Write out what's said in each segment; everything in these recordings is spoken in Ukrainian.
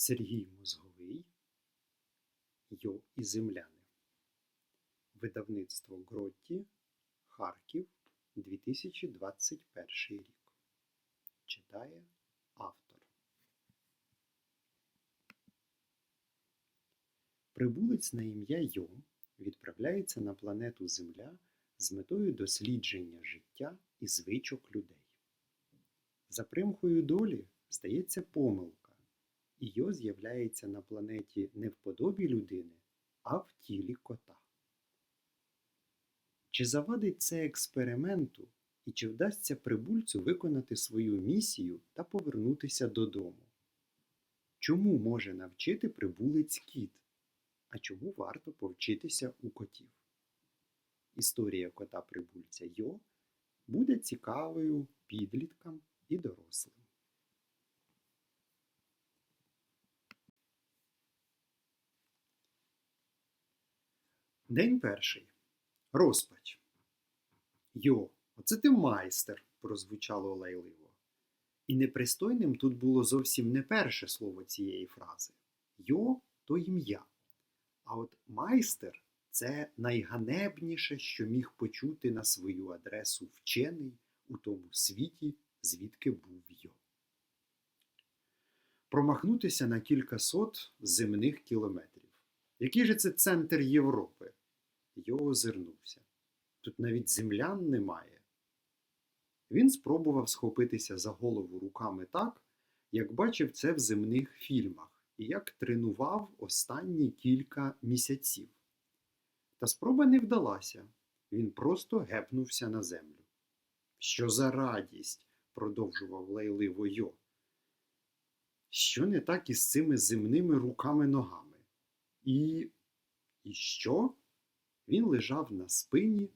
Сергій Мозговий Йо і земляни. Видавництво Гротті, Харків, 2021 рік. Читає автор. Прибулець на ім'я Йо відправляється на планету Земля з метою дослідження життя і звичок людей. За примхою долі стається помилка, Йо з'являється на планеті не в подобі людини, а в тілі кота. Чи завадить це експерименту і чи вдасться прибульцю виконати свою місію та повернутися додому? Чому може навчити прибулець кіт? А чому варто повчитися у котів? Історія кота прибульця Йо буде цікавою підліткам і дорослим. День перший. Розпач. Йо, оце ти майстер, прозвучало лайливо. І непристойним тут було зовсім не перше слово цієї фрази. Йо то ім'я. А от майстер це найганебніше, що міг почути на свою адресу вчений у тому світі, звідки був Йо. Промахнутися на кілька сот земних кілометрів. Який же це центр Європи? Йо озирнувся. Тут навіть землян немає. Він спробував схопитися за голову руками так, як бачив це в земних фільмах і як тренував останні кілька місяців. Та спроба не вдалася. Він просто гепнувся на землю. Що за радість? продовжував лайливо Йо. Що не так із цими земними руками-ногами? І. І що? Він лежав на спині,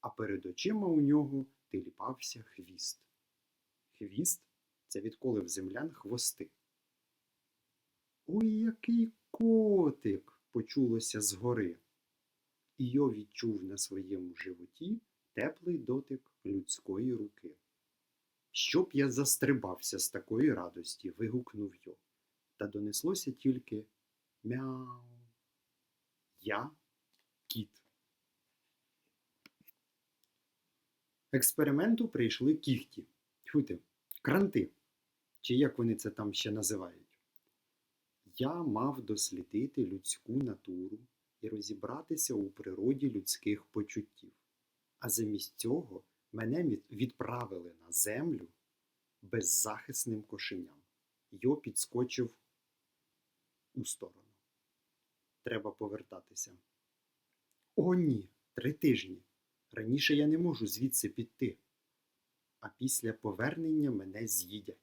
а перед очима у нього тиліпався хвіст. Хвіст це відколи в землян хвости. Ой, який котик! почулося згори. І Йо відчув на своєму животі теплий дотик людської руки. Щоб я застрибався з такої радості, вигукнув Йо, та донеслося тільки мяу. Я кіт. Експерименту прийшли кіхті, Тьфуйте, кранти, чи як вони це там ще називають. Я мав дослідити людську натуру і розібратися у природі людських почуттів. А замість цього мене відправили на землю беззахисним кошеням. Йо підскочив у сторону. Треба повертатися. О, ні, три тижні. Раніше я не можу звідси піти. А після повернення мене з'їдять.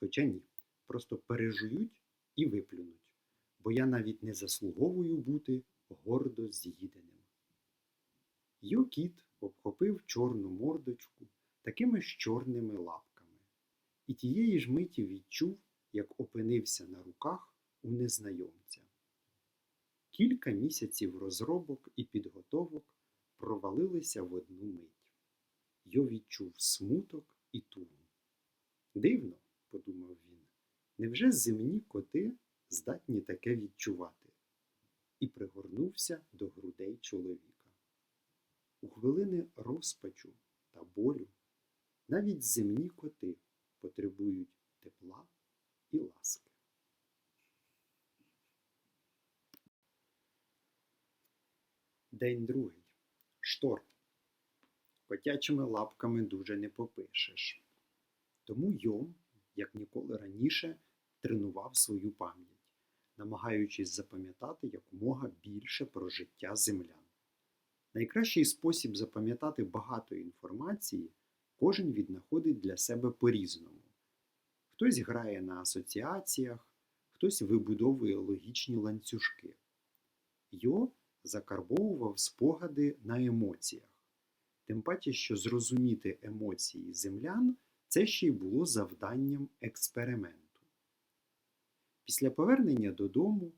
Хоча ні, просто пережують і виплюнуть, бо я навіть не заслуговую бути гордо з'їденим. Йокіт обхопив чорну мордочку такими ж чорними лапками, і тієї ж миті відчув, як опинився на руках у незнайомця. Кілька місяців розробок і підготовок провалилися в одну мить. Йо відчув смуток і тугу. Дивно, подумав він, невже земні коти здатні таке відчувати? І пригорнувся до грудей чоловіка. У хвилини розпачу та болю навіть земні коти потребують тепла і ласки. День другий. Шторм. Котячими лапками дуже не попишеш. Тому Йом, як ніколи раніше, тренував свою пам'ять, намагаючись запам'ятати якомога більше про життя землян. Найкращий спосіб запам'ятати багато інформації кожен віднаходить для себе по-різному. Хтось грає на асоціаціях, хтось вибудовує логічні ланцюжки. Йо закарбовував спогади на емоціях. Тим паче, що зрозуміти емоції землян це ще й було завданням експерименту. Після повернення додому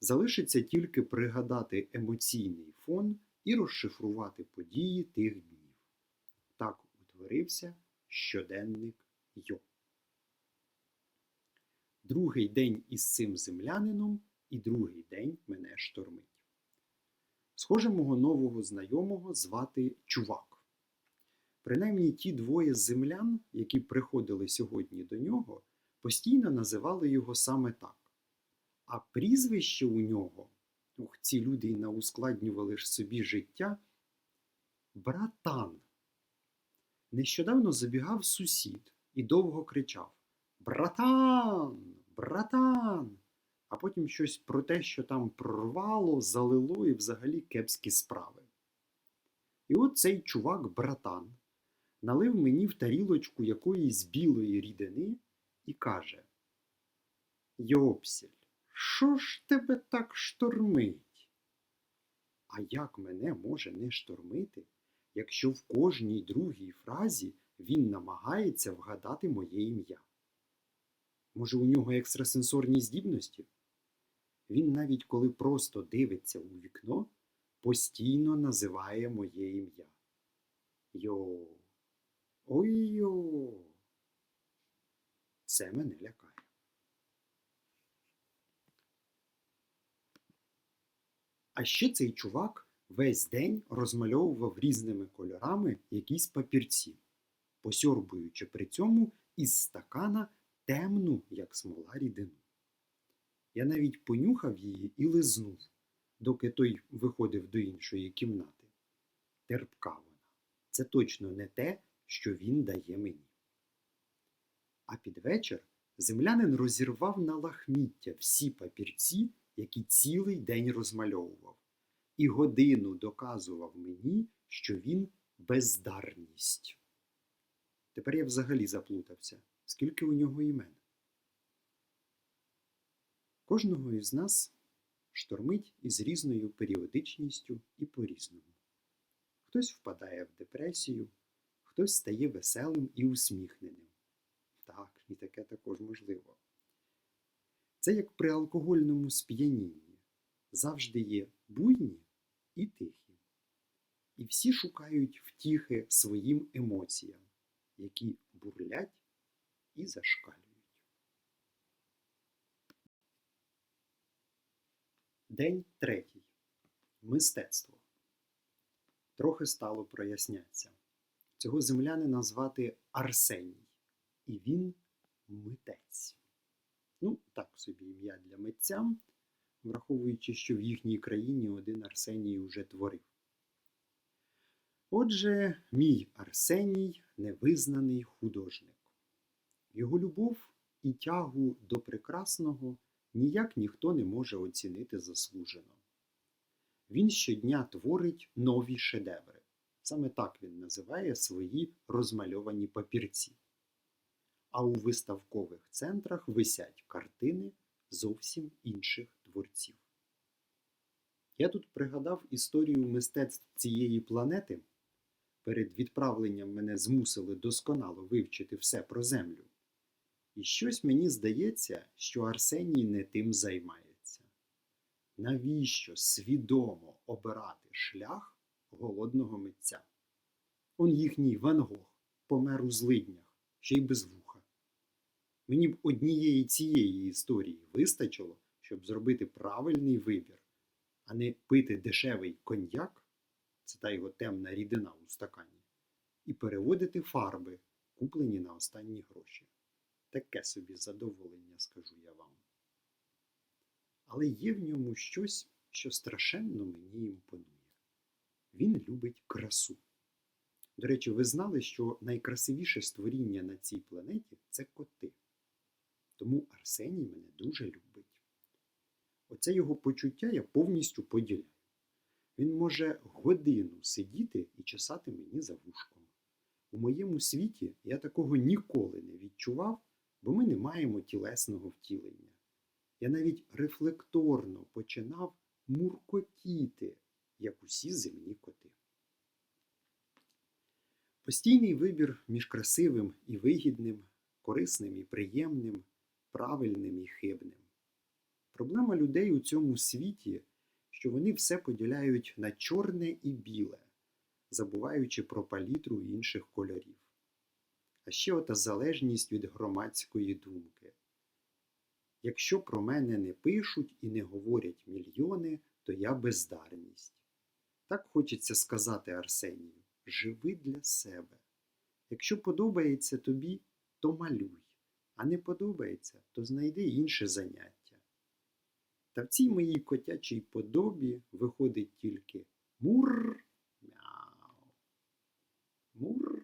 залишиться тільки пригадати емоційний фон і розшифрувати події тих днів. Так утворився щоденник Йо. Другий день із цим землянином, і другий день мене штормить. Схоже, мого нового знайомого звати Чувак. Принаймні ті двоє землян, які приходили сьогодні до нього, постійно називали його саме так. А прізвище у нього, ух, ці люди наускладнювали ж собі життя, братан. Нещодавно забігав сусід і довго кричав Братан! Братан! А потім щось про те, що там прорвало, залило і взагалі кепські справи. І от цей чувак братан налив мені в тарілочку якоїсь білої рідини і каже: Йопсель, що ж тебе так штормить? А як мене може не штормити, якщо в кожній другій фразі він намагається вгадати моє ім'я? Може, у нього екстрасенсорні здібності? Він навіть коли просто дивиться у вікно, постійно називає моє ім'я. Йо. Ой-йо. Це мене лякає. А ще цей чувак весь день розмальовував різними кольорами якісь папірці, посьорбуючи при цьому із стакана темну, як смола рідину. Я навіть понюхав її і лизнув, доки той виходив до іншої кімнати. Терпка вона. Це точно не те, що він дає мені. А під вечір землянин розірвав на лахміття всі папірці, які цілий день розмальовував, і годину доказував мені, що він бездарність. Тепер я взагалі заплутався, скільки у нього імен. Кожного із нас штормить із різною періодичністю і по-різному. Хтось впадає в депресію, хтось стає веселим і усміхненим. Так, і таке також можливо. Це як при алкогольному сп'янінні. Завжди є буйні і тихі. І всі шукають втіхи своїм емоціям, які бурлять і зашкалюють. День третій. Мистецтво. Трохи стало прояснятися. Цього землянина звати Арсеній, і він митець. Ну, так собі ім'я для митця, враховуючи, що в їхній країні один Арсеній уже творив. Отже, мій Арсеній невизнаний художник. Його любов і тягу до прекрасного ніяк ніхто не може оцінити заслужено. Він щодня творить нові шедеври. Саме так він називає свої розмальовані папірці. А у виставкових центрах висять картини зовсім інших творців. Я тут пригадав історію мистецтв цієї планети. Перед відправленням мене змусили досконало вивчити все про Землю. І щось мені здається, що Арсеній не тим займається. Навіщо свідомо обирати шлях голодного митця? Он їхній Ван Гог помер у злиднях, ще й без вуха. Мені б однієї цієї історії вистачило, щоб зробити правильний вибір, а не пити дешевий коньяк, це та його темна рідина у стакані, і переводити фарби, куплені на останні гроші. Таке собі задоволення, скажу я вам. Але є в ньому щось, що страшенно мені імпонує. Він любить красу. До речі, ви знали, що найкрасивіше створіння на цій планеті це коти. Тому Арсеній мене дуже любить. Оце його почуття я повністю поділяю. Він може годину сидіти і чесати мені за вушком. У моєму світі я такого ніколи не відчував, бо ми не маємо тілесного втілення. Я навіть рефлекторно починав муркотіти, як усі земні коти. Постійний вибір між красивим і вигідним, корисним і приємним, правильним і хибним. Проблема людей у цьому світі, що вони все поділяють на чорне і біле, забуваючи про палітру інших кольорів. А ще ота залежність від громадської думки. Якщо про мене не пишуть і не говорять мільйони, то я бездарність. Так хочеться сказати Арсенію: живи для себе. Якщо подобається тобі, то малюй, а не подобається, то знайди інше заняття. Та в цій моїй котячій подобі виходить тільки мур, мяу, мур,